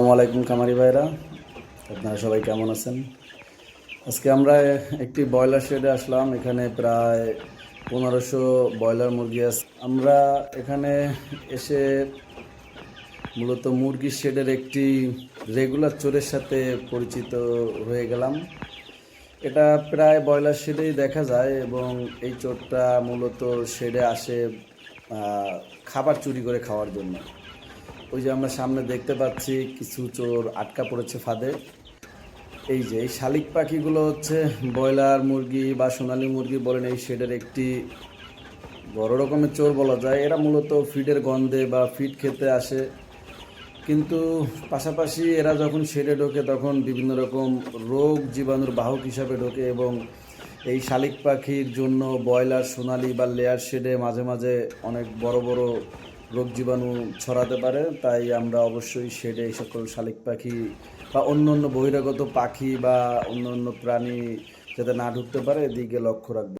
আসসালামু আলাইকুম কামারি ভাইরা। আপনারা সবাই কেমন আছেন? আজকে আমরা একটি ব্রয়লার শেডে আসলাম। এখানে প্রায় পনেরোশো ব্রয়লার মুরগি আছে। আমরা এখানে এসে মূলত মুরগির শেডের একটি রেগুলার চোরের সাথে পরিচিত হয়ে গেলাম। এটা প্রায় ব্রয়লার শেডেই দেখা যায় এবং এই চোরটা মূলত শেডে আসে খাবার চুরি করে খাওয়ার জন্য। ওই যে আমরা সামনে দেখতে পাচ্ছি কিছু চোর আটকা পড়েছে ফাঁদে। এই যে, এই শালিক পাখিগুলো হচ্ছে ব্রয়লার মুরগি বা সোনালী মুরগি বলেন এই শেডের একটি বড় রকমের চোর বলা যায়। এরা মূলত ফিডের গন্ধে বা ফিড খেতে আসে। কিন্তু পাশাপাশি এরা যখন শেডে ঢোকে তখন বিভিন্ন রকম রোগ জীবাণুর বাহক হিসাবে ঢোকে এবং এই শালিক পাখির জন্য ব্রয়লার, সোনালি বা লেয়ার শেডে মাঝে মাঝে অনেক বড় বড় রোগ জীবাণু ছড়াতে পারে, তাই আমরা অবশ্যই শেডে এই সকল শালিক পাখি বা অন্য অন্য বহিরাগত পাখি বা অন্য অন্য প্রাণী যাতে না ঢুকতে পারে, এদিকে লক্ষ্য রাখব।